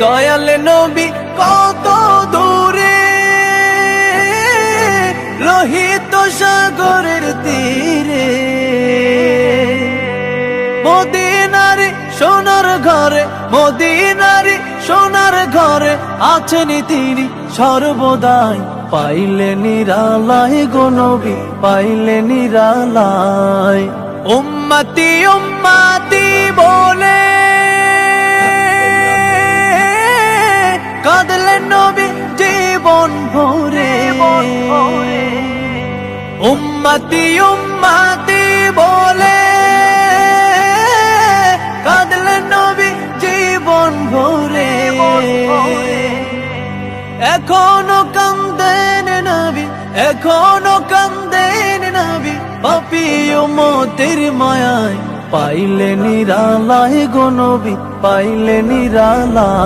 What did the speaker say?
দয়াল নবী কত দূরে? লোহিত সাগরের তীরে। মদিনারে সোনার ঘরে, মদিনারে সোনার ঘরে আছেন তিনি সর্বদাই। পাইলে নিরালায় গো পাইলে নিরালায়। উম্মতি উম্মতি জীবন ভরে। উম্মতি উম্মতি বলে কাঁদলেন নবী জীবন ভরে। এখনও কান্দেন নবী এখনও কান্দেন নবী পাপি মতের মায়ায় পাইলে নিরালায় গো নবী পাইলে নিরালায়।